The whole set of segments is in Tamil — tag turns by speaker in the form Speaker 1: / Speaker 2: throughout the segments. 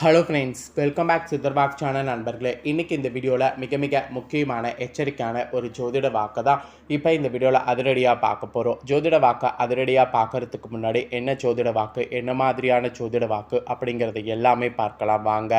Speaker 1: ஹலோ ஃப்ரெண்ட்ஸ் வெல்கம் பேக் சித்தர்பாக் சேனல் நண்பர்களே. இன்றைக்கி இந்த வீடியோவில் மிக மிக முக்கியமான எச்சரிக்கையான ஒரு ஜோதிட வாக்கு தான் இப்போ இந்த வீடியோவில் அதிரடியாக பார்க்க போகிறோம் ஜோதிட வாக்கை அதிரடியாக பார்க்கறதுக்கு முன்னாடி என்ன ஜோதிட வாக்கு என்ன மாதிரியான ஜோதிட வாக்கு அப்படிங்கிறது எல்லாமே பார்க்கலாம். வாங்க.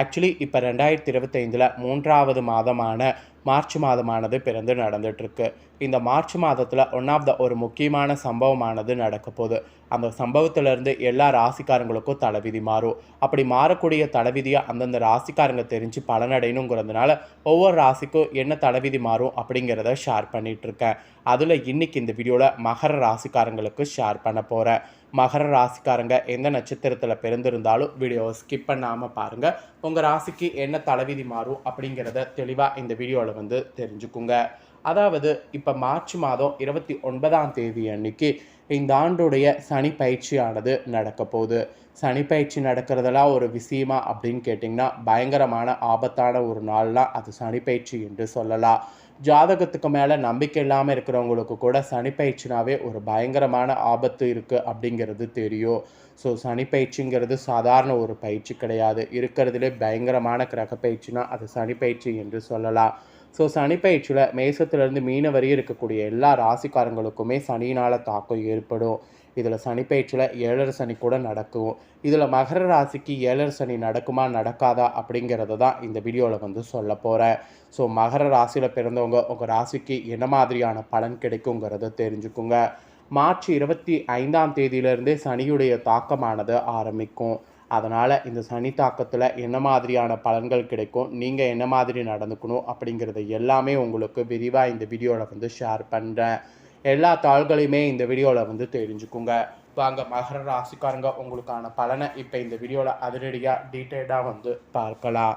Speaker 1: ஆக்சுவலி இப்போ ரெண்டாயிரத்தி இருபத்தைந்தில் மூன்றாவது மாதமான மார்ச் மாதமானது பிறந்து நடந்துகிட்ருக்கு இந்த மார்ச் மாதத்தில் ஒன் ஆஃப் த ஒரு முக்கியமான சம்பவமானது நடக்க போகுது. அந்த சம்பவத்திலேருந்து எல்லா ராசிக்காரங்களுக்கும் தலைவிதி மாறும். அப்படி மாறக்கூடிய தலைவிதியை அந்தந்த ராசிக்காரங்க தெரிஞ்சு பலனடையணுங்கிறதுனால ஒவ்வொரு ராசிக்கும் என்ன தலைவிதி மாறும் அப்படிங்கிறத ஷேர் பண்ணிகிட்ருக்கேன் அதில் இன்றைக்கி இந்த வீடியோவில் மகர ராசிக்காரங்களுக்கு ஷேர் பண்ண போகிறேன் மகர ராசிக்காரங்க எந்த நட்சத்திரத்தில் பிறந்திருந்தாலும் வீடியோவை ஸ்கிப் பண்ணாமல் பாருங்கள் உங்கள் ராசிக்கு என்ன தலைவிதி மாறும் அப்படிங்கிறத தெளிவாக இந்த வீடியோவில் வந்து தெரிஞ்சுக்குங்க. அதாவது இப்போ மார்ச் மாதம் இருபத்தி ஒன்பதாம் தேதி அன்னைக்கு இந்த ஆண்டுடைய சனி பயிற்சியானது நடக்க போகுது. சனி பயிற்சி நடக்கிறதெல்லாம் ஒரு விஷயமா அப்படின்னு கேட்டிங்கன்னா பயங்கரமான ஆபத்தான ஒரு நாள்லாம் அது சனி பயிற்சி என்று சொல்லலாம். ஜாதகத்துக்கு மேலே நம்பிக்கை இல்லாமல் இருக்கிறவங்களுக்கு கூட சனி பயிற்சினாவே ஒரு பயங்கரமான ஆபத்து இருக்குது அப்படிங்கிறது தெரியும். ஸோ சனி பயிற்சிங்கிறது சாதாரண ஒரு பயிற்சி கிடையாது. இருக்கிறதுலே பயங்கரமான கிரக பயிற்சினா அது சனி பயிற்சி என்று சொல்லலாம். ஸோ சனி பயிற்சியில் மேசத்துலேருந்து மீன வரையும் இருக்கக்கூடிய எல்லா ராசிக்காரங்களுக்குமே சனியினால் தாக்கம் ஏற்படும். இதில் சனிப்பயிற்சியில் ஏழரை சனி கூட நடக்கும். இதில் மகர ராசிக்கு ஏழரை சனி நடக்குமா நடக்காதா அப்படிங்கிறத தான் இந்த வீடியோவில் வந்து சொல்ல போகிறேன் ஸோ மகர ராசியில் பிறந்தவங்க உங்கள் ராசிக்கு என்ன மாதிரியான பலன் கிடைக்குங்கிறத தெரிஞ்சுக்குங்க. மார்ச் இருபத்தி ஐந்தாம் தேதியிலிருந்தே சனியுடைய தாக்கமானது ஆரம்பிக்கும். அதனால் இந்த சனி தாக்கத்தில் என்ன மாதிரியான பலன்கள் கிடைக்கும் நீங்கள் என்ன மாதிரி நடந்துக்கணும் அப்படிங்கிறது எல்லாமே உங்களுக்கு விரிவாக இந்த வீடியோவில் வந்து ஷேர் பண்ணுறேன் எல்லா தாள்களையுமே இந்த வீடியோவில் வந்து தெரிஞ்சுக்குங்க. வாங்க மகர ராசிக்காரங்க உங்களுக்கான பலனை இப்போ இந்த வீடியோவில் அதிரடியாக டீட்டெயில்டாக வந்து பார்க்கலாம்.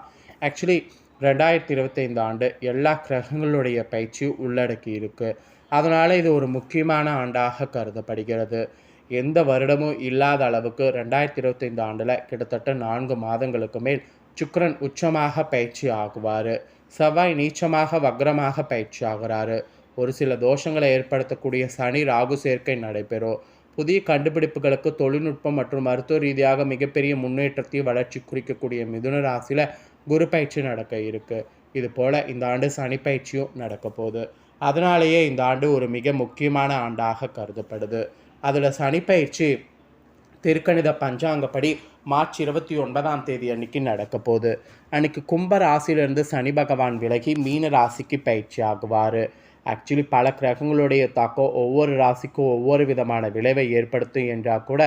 Speaker 1: ஆக்சுவலி ரெண்டாயிரத்தி இருபத்தைந்து ஆண்டு எல்லா கிரகங்களுடைய பயிற்சியும் உள்ளடக்கி இருக்குது அதனால் இது ஒரு முக்கியமான ஆண்டாக கருதப்படுகிறது. எந்த வருடமும் இல்லாத அளவுக்கு ரெண்டாயிரத்தி இருபத்தைந்து ஆண்டில் கிட்டத்தட்ட நான்கு மாதங்களுக்கு மேல் சுக்கரன் உச்சமாக பயிற்சி ஆகுவார். செவ்வாய் நீச்சமாக வக்ரமாக பயிற்சி ஆகிறாரு. ஒரு சில தோஷங்களை ஏற்படுத்தக்கூடிய சனி ராகு சேர்க்கை நடைபெறும். புதிய கண்டுபிடிப்புகளுக்கு தொழில்நுட்பம் மற்றும் மருத்துவ ரீதியாக மிகப்பெரிய முன்னேற்றத்தையும் வளர்ச்சி குறிக்கக்கூடிய மிதுன ராசியில் குரு பயிற்சி நடக்க இருக்குது இது போல் இந்த ஆண்டு சனி பயிற்சியும் நடக்க போகுது. அதனாலேயே இந்த ஆண்டு ஒரு மிக முக்கியமான ஆண்டாக கருதப்படுது. அதில் சனிப்பயிற்சி திருக்கணித பஞ்சாங்கப்படி மார்ச் இருபத்தி ஒன்பதாம் தேதி அன்னைக்கு நடக்க போகுது. அன்னைக்கு கும்ப ராசியிலிருந்து சனி பகவான் விலகி மீன ராசிக்கு பயிற்சி ஆகுவார். ஆக்சுவலி பல கிரகங்களுடைய தாக்கம் ஒவ்வொரு ராசிக்கும் ஒவ்வொரு விதமான விளைவை ஏற்படுத்தும் என்றால் கூட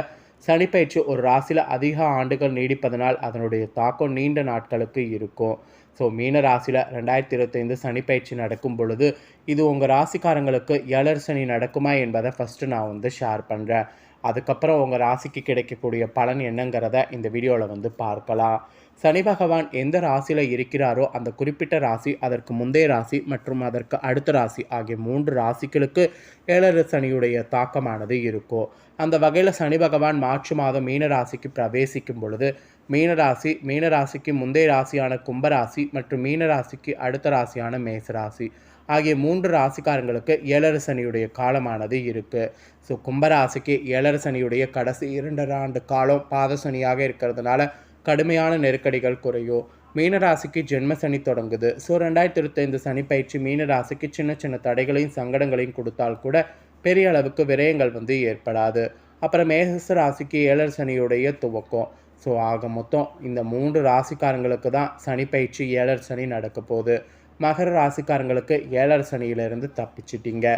Speaker 1: சனி பயிற்சி ஒரு ராசியில் அதிக ஆண்டுகள் நீடிப்பதனால் அதனுடைய தாக்கம் நீண்ட நாட்களுக்கு இருக்கும். ஸோ மீன ராசியில் ரெண்டாயிரத்தி இருபத்தைந்து சனி பயிற்சி நடக்கும் பொழுது இது உங்கள் ராசிக்காரங்களுக்கு ஏழர் சனி நடக்குமா என்பதை ஃபஸ்ட்டு நான் வந்து ஷேர் பண்ணுறேன் அதுக்கப்புறம் உங்கள் ராசிக்கு கிடைக்கக்கூடிய பலன் என்னங்கிறத இந்த வீடியோவில் வந்து பார்க்கலாம். சனி பகவான் எந்த ராசியில் இருக்கிறாரோ அந்த குறிப்பிட்ட ராசி அதற்கு முந்தைய ராசி மற்றும் அதற்கு அடுத்த ராசி ஆகிய மூன்று ராசிகளுக்கு ஏழரை சனியுடைய தாக்கமானது இருக்கும் அந்த வகையில் சனி பகவான் மார்ச் மாதம் மீன ராசிக்கு பிரவேசிக்கும் பொழுது மீனராசி மீனராசிக்கு முந்தைய ராசியான கும்பராசி மற்றும் மீனராசிக்கு அடுத்த ராசியான மேசராசி ஆகிய மூன்று ராசிக்காரங்களுக்கு ஏழரை சனியுடைய காலமானது இருக்குது ஸோ கும்பராசிக்கு ஏழரை சனியுடைய கடைசி இரண்டரை ஆண்டு காலம் பாதசனியாக இருக்கிறதுனால கடுமையான நெருக்கடிகள் குறையும் மீனராசிக்கு ஜென்ம சனி தொடங்குது. ஸோ ரெண்டாயிரத்தி இருபத்தைந்து சனி பயிற்சி மீனராசிக்கு சின்ன சின்ன தடைகளையும் சங்கடங்களையும் கொடுத்தால் கூட பெரிய அளவுக்கு விரயங்கள் வந்து ஏற்படாது. அப்புறம் மேகச ராசிக்கு ஏழர் சனியுடைய துவக்கம். ஸோ ஆக மொத்தம் இந்த மூன்று ராசிக்காரங்களுக்கு தான் சனி பயிற்சி ஏழர் சனி நடக்க போகுது. மகர ராசிக்காரங்களுக்கு ஏழர் சனியிலிருந்து தப்பிச்சிட்டிங்க.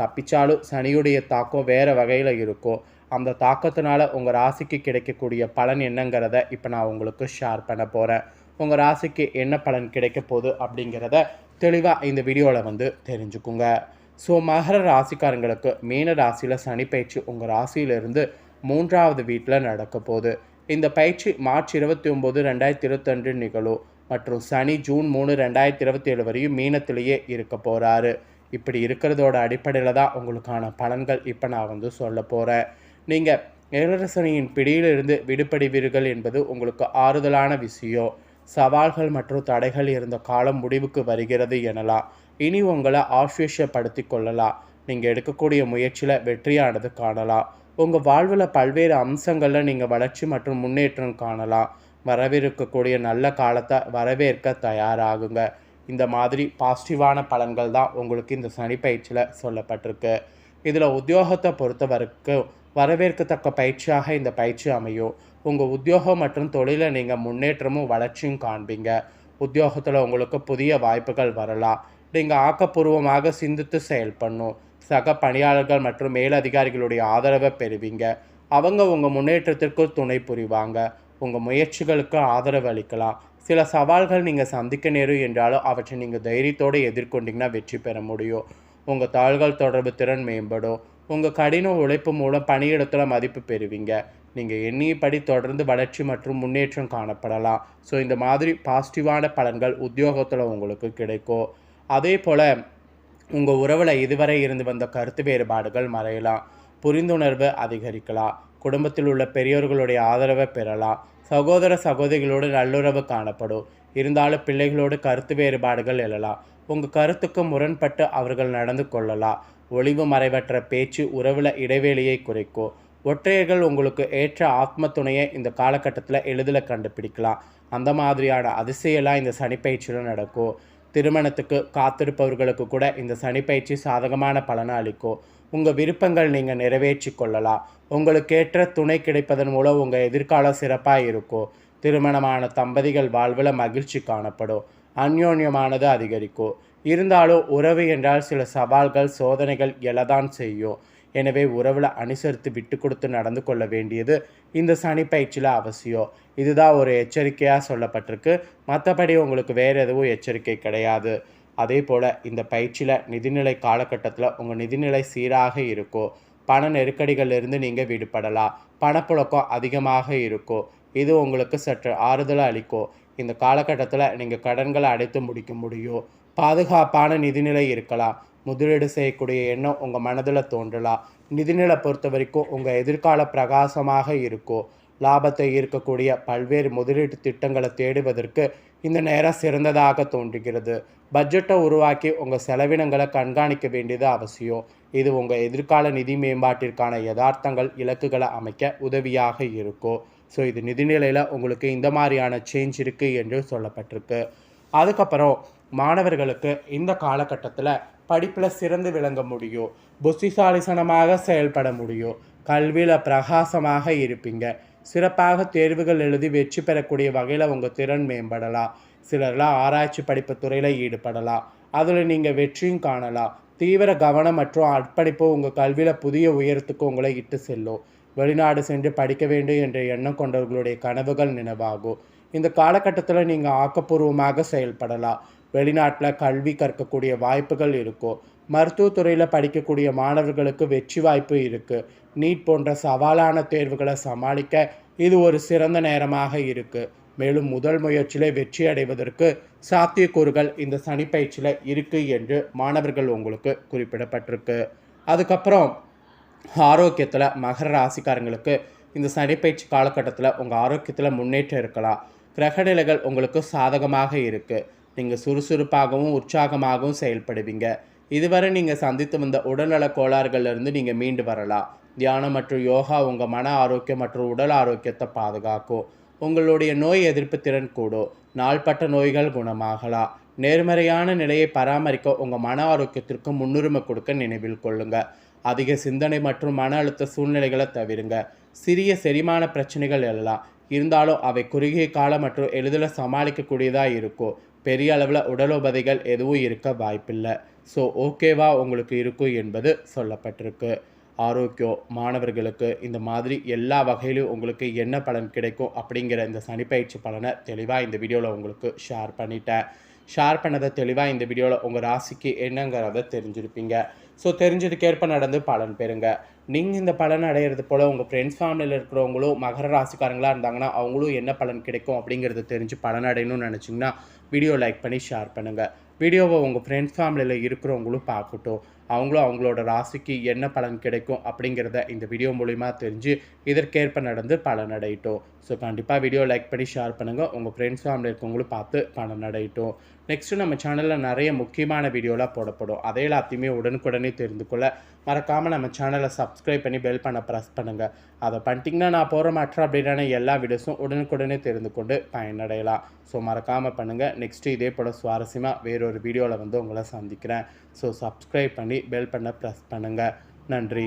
Speaker 1: தப்பிச்சாலும் சனியுடைய தாக்கம் வேறு வகையில் இருக்கும். அந்த தாக்கத்தினால உங்கள் ராசிக்கு கிடைக்கக்கூடிய பலன் என்னங்கிறத இப்போ நான் உங்களுக்கு ஷேர் பண்ண போகிறேன் உங்கள் ராசிக்கு என்ன பலன் கிடைக்க போகுது அப்படிங்கிறத தெளிவாக இந்த வீடியோவில் வந்து தெரிஞ்சுக்குங்க. ஸோ மகர ராசிக்காரங்களுக்கு மீன ராசியில் சனி பயிற்சி உங்கள் ராசியிலிருந்து மூன்றாவது வீட்டில் நடக்க போகுது. இந்த பயிற்சி மார்ச் இருபத்தி ஒம்பது ரெண்டாயிரத்தி இருபத்தொன்று நிகழும். மற்றும் சனி ஜூன் மூணு ரெண்டாயிரத்தி இருபத்தி ஏழு வரையும் மீனத்திலேயே இருக்க போகிறாரு இப்படி இருக்கிறதோட அடிப்படையில் தான் உங்களுக்கான பலன்கள் இப்போ நான் வந்து சொல்ல போகிறேன் நீங்கள் ஏழரசனியின் பிடியிலிருந்து விடுபடுவீர்கள் என்பது உங்களுக்கு ஆறுதலான விஷயம். சவால்கள் மற்றும் தடைகள் இருந்த காலம் முடிவுக்கு வருகிறது எனலாம். இனி உங்களை ஆஸ்வேஷப்படுத்தி கொள்ளலாம். நீங்கள் எடுக்கக்கூடிய முயற்சியில் வெற்றியானது காணலாம். உங்கள் வாழ்வில் பல்வேறு அம்சங்களில் நீங்கள் வளர்ச்சி மற்றும் முன்னேற்றம் காணலாம். வரவிருக்கக்கூடிய நல்ல காலத்தை வரவேற்க தயாராகுங்க. இந்த மாதிரி பாசிட்டிவான பலன்கள் தான் உங்களுக்கு இந்த சனி பயிற்சியில் சொல்லப்பட்டிருக்கு. இதில் உத்தியோகத்தை பொறுத்த வரைக்கும் வரவேற்கத்தக்க பயிற்சியாக இந்த பயிற்சி அமையும். உங்கள் உத்தியோகம் மற்றும் தொழிலை நீங்கள் முன்னேற்றமும் வளர்ச்சியும் காண்பீங்க. உத்தியோகத்தில் உங்களுக்கு புதிய வாய்ப்புகள் வரலாம். நீங்கள் ஆக்கப்பூர்வமாக சிந்தித்து செயல்படணும் சக பணியாளர்கள் மற்றும் மேலதிகாரிகளுடைய ஆதரவை பெறுவீங்க. அவங்க உங்கள் முன்னேற்றத்திற்கு துணை புரிவாங்க. உங்கள் முயற்சிகளுக்கு ஆதரவு அளிக்கலாம். சில சவால்கள் நீங்கள் சந்திக்க நேரும் என்றாலும் அவற்றை நீங்கள் தைரியத்தோடு எதிர்கொண்டிங்கன்னா வெற்றி பெற முடியும். உங்கள் தாள்கள் தொடர்பு திறன் மேம்படும். உங்கள் கடின உழைப்பு மூலம் பணியிடத்தில் மதிப்பு பெறுவீங்க. நீங்கள் எண்ணியபடி தொடர்ந்து வளர்ச்சி மற்றும் முன்னேற்றம் காணப்படலாம். ஸோ இந்த மாதிரி பாசிட்டிவான பலன்கள் உத்தியோகத்தில் உங்களுக்கு கிடைக்கும். அதே போல் உங்கள் உறவில் இதுவரை இருந்து வந்த கருத்து வேறுபாடுகள் மறையலாம். புரிந்துணர்வு அதிகரிக்கலாம். குடும்பத்தில் உள்ள பெரியோர்களுடைய ஆதரவை பெறலாம். சகோதர சகோதரிகளோடு நல்லுறவு காணப்படும். இருந்தாலும் பிள்ளைகளோடு கருத்து வேறுபாடுகள் எழலாம். உங்கள் கருத்துக்கு முரண்பட்டு அவர்கள் நடந்து கொள்ளலாம். ஒளிவு மறைவற்ற பேச்சு உறவில் இடைவெளியை குறைக்கும் ஒற்றையர்கள் உங்களுக்கு ஏற்ற ஆத்ம துணையை இந்த காலகட்டத்தில் எளிதில் கண்டுபிடிக்கலாம். அந்த மாதிரியான அதிசயெல்லாம் இந்த சனிப்பயிற்சியில் நடக்கும் திருமணத்துக்கு காத்திருப்பவர்களுக்கு கூட இந்த சனிப்பயிற்சி சாதகமான பலனை அளிக்கும் உங்கள் விருப்பங்கள் நீங்கள் நிறைவேற்றி கொள்ளலாம். உங்களுக்கேற்ற துணை கிடைப்பதன் மூலம் உங்கள் எதிர்காலம் சிறப்பாக இருக்கும் திருமணமான தம்பதிகள் வாழ்வில் மகிழ்ச்சி காணப்படும். அந்யோன்யமானது அதிகரிக்கும் இருந்தாலும் உறவு என்றால் சில சவால்கள் சோதனைகள் எழதான் செய்யும். எனவே உறவில் அனுசரித்து விட்டு கொடுத்து நடந்து கொள்ள வேண்டியது இந்த சனி பயிற்சியில் அவசியம். இதுதான் ஒரு எச்சரிக்கையாக சொல்லப்பட்டிருக்கு. மற்றபடி உங்களுக்கு வேறு எதுவும் எச்சரிக்கை கிடையாது. அதே போல் இந்த பயிற்சியில் நிதிநிலை காலகட்டத்தில் உங்கள் நிதிநிலை சீராக இருக்கும். பண நெருக்கடிகளிலிருந்து நீங்கள் விடுபடலாம். பணப்புழக்கம் அதிகமாக இருக்கும். இது உங்களுக்கு சற்று ஆறுதலாக அளிக்கும். இந்த காலகட்டத்தில் நீங்கள் கடன்களை அடைத்து முடிக்க முடியும். பாதுகாப்பான நிதிநிலை இருக்கலாம் முதலீடு செய்யக்கூடிய எண்ணம் உங்கள் மனதில் தோன்றலாம் நிதிநிலை பொறுத்த வரைக்கும் உங்கள் எதிர்கால பிரகாசமாக இருக்கும் லாபத்தை ஈர்க்கக்கூடிய பல்வேறு முதலீட்டு திட்டங்களை தேடுவதற்கு இந்த நேரம் சிறந்ததாக தோன்றுகிறது. பட்ஜெட்டை உருவாக்கி உங்கள் செலவினங்களை கண்காணிக்க வேண்டியது அவசியம். இது உங்கள் எதிர்கால நிதி மேம்பாட்டிற்கான யதார்த்தங்கள் இலக்குகளை அமைக்க உதவியாக இருக்கும் ஸோ இது நிதிநிலையில் உங்களுக்கு இந்த மாதிரியான சேஞ்ச் இருக்குது என்று சொல்லப்பட்டிருக்கு. அதுக்கப்புறம் மாணவர்களுக்கு இந்த காலகட்டத்தில் படிப்பில் சிறந்து விளங்க முடியும். புத்திசாலிசனமாக செயல்பட முடியும். கல்வியில் பிரகாசமாக இருப்பீங்க. சிறப்பாக தேர்வுகள் எழுதி வெற்றி பெறக்கூடிய வகையில் உங்கள் திறன் மேம்படலாம். சிலர்லாம் ஆராய்ச்சி படிப்பு துறையில் ஈடுபடலாம். அதில் நீங்கள் வெற்றியும் காணலாம். தீவிர கவனம் மற்றும் அர்ப்பணிப்பு உங்கள் கல்வியில் புதிய உயரத்துக்கு உங்களை இட்டு செல்லும். வெளிநாடு சென்று படிக்க வேண்டும் என்ற எண்ணம் கொண்டவர்களுடைய கனவுகள் நினைவாகும். இந்த காலகட்டத்தில் நீங்கள் ஆக்கப்பூர்வமாக செயல்படலாம். வெளிநாட்டில் கல்வி கற்கக்கூடிய வாய்ப்புகள் இருக்கும் மருத்துவத்துறையில் படிக்கக்கூடிய மாணவர்களுக்கு வெற்றி வாய்ப்பு இருக்குது நீட் போன்ற சவாலான தேர்வுகளை சமாளிக்க இது ஒரு சிறந்த நேரமாக இருக்குது மேலும் முதல் முயற்சியிலே வெற்றி அடைவதற்கு சாத்தியக்கூறுகள் இந்த சனிப்பயிற்சியில் இருக்குது என்று மாணவர்கள் உங்களுக்கு குறிப்பிடப்பட்டிருக்கு. அதுக்கப்புறம் ஆரோக்கியத்தில் மகர ராசிக்காரங்களுக்கு இந்த சனிப்பயிற்சி காலகட்டத்தில் உங்கள் ஆரோக்கியத்தில் முன்னேற்றம் இருக்கலாம். கிரகநிலைகள் உங்களுக்கு சாதகமாக இருக்குது நீங்கள் சுறுசுறுப்பாகவும் உற்சாகமாகவும் செயல்படுவீங்க. இதுவரை நீங்கள் சந்தித்து வந்த உடல்நல கோளாறுகள்லேருந்து நீங்கள் மீண்டு வரலாம். தியானம் மற்றும் யோகா உங்கள் மன ஆரோக்கியம் மற்றும் உடல் ஆரோக்கியத்தை பாதுகாக்கும். உங்களுடைய நோய் எதிர்ப்பு திறன் கூடும். நாள்பட்ட நோய்கள் குணமாகலாம். நேர்மறையான நிலையை பராமரிக்க உங்கள் மன ஆரோக்கியத்திற்கு முன்னுரிமை கொடுக்க நினைவில் கொள்ளுங்க. அதிக சிந்தனை மற்றும் மன அழுத்த சூழ்நிலைகளை தவிருங்க. சிறிய செரிமான பிரச்சனைகள் எழலாம். இருந்தாலும் அவை குறுகிய காலம் மற்றும் எளிதில் சமாளிக்கக்கூடியதாக இருக்கும். பெரிய அளவில் உடலுபதைகள் எதுவும் இருக்க வாய்ப்பில்லை. ஸோ ஓகேவா உங்களுக்கு இருக்கும் என்பது சொல்லப்பட்டிருக்கு. ஆரோக்கியம் மாணவர்களுக்கு இந்த மாதிரி எல்லா வகையிலும் உங்களுக்கு என்ன பலன் கிடைக்கும் அப்படிங்கிற இந்த சனிப்பயிற்சி பலனை தெளிவாக இந்த வீடியோவில் உங்களுக்கு ஷேர் பண்ணிட்டேன். ஷேர் பண்ணதை தெளிவாக இந்த வீடியோவில் உங்கள் ராசிக்கு என்னங்கிறத தெரிஞ்சிருப்பீங்க. ஸோ தெரிஞ்சதுக்கேற்ப நடந்து பலன் பெறுங்க. நீங்கள் இந்த பலன் அடையிறது போல் உங்கள் ஃப்ரெண்ட்ஸ் ஃபேமிலியில் இருக்கிறவங்களும் மகர ராசிக்காரங்களாக இருந்தாங்கன்னா அவங்களும் என்ன பலன் கிடைக்கும் அப்படிங்கிறத தெரிஞ்சு பலன் அடையணும்னு நினச்சிங்கன்னா வீடியோ லைக் பண்ணி ஷேர் பண்ணுங்கள் வீடியோவை உங்கள் ஃப்ரெண்ட்ஸ் ஃபேமிலியில் இருக்கிறவங்களும் பார்க்கட்டும். அவங்களும் அவங்களோட ராசிக்கு என்ன பலன் கிடைக்கும் அப்படிங்கிறத இந்த வீடியோ மூலிமா தெரிஞ்சு இதற்கேற்ப நடந்து பலன் அடையிட்டோம் ஸோ கண்டிப்பாக வீடியோ லைக் பண்ணி ஷேர் பண்ணுங்கள் உங்கள் ஃப்ரெண்ட்ஸ் ஃபேமிலி இருக்கவங்களும் பார்த்து பலன் அடையிட்டோம் நெக்ஸ்ட்டு நம்ம சேனலில் நிறைய முக்கியமான வீடியோலாம் போடப்படும். அதை எல்லாத்தையுமே உடனுக்குடனே தெரிந்து கொள்ள மறக்காமல் நம்ம சேனலை சப்ஸ்கிரைப் பண்ணி பெல் பண்ண ப்ரெஸ் பண்ணுங்கள் அதை பண்ணிட்டிங்கன்னா நான் போகிற மற்ற அப்படின்னா எல்லா வீடியோஸும் உடனுக்குடனே தெரிந்து கொண்டு பயனடையலாம். ஸோ மறக்காமல் பண்ணுங்கள் நெக்ஸ்ட்டு இதே போல் சுவாரஸ்யமாக ஒரு வீடியோவில் வந்து உங்களை சந்திக்கிறேன். ஸோ சப்ஸ்கிரைப் பண்ணி பெல் பண்ண ப்ரெஸ் பண்ணுங்கள் நன்றி.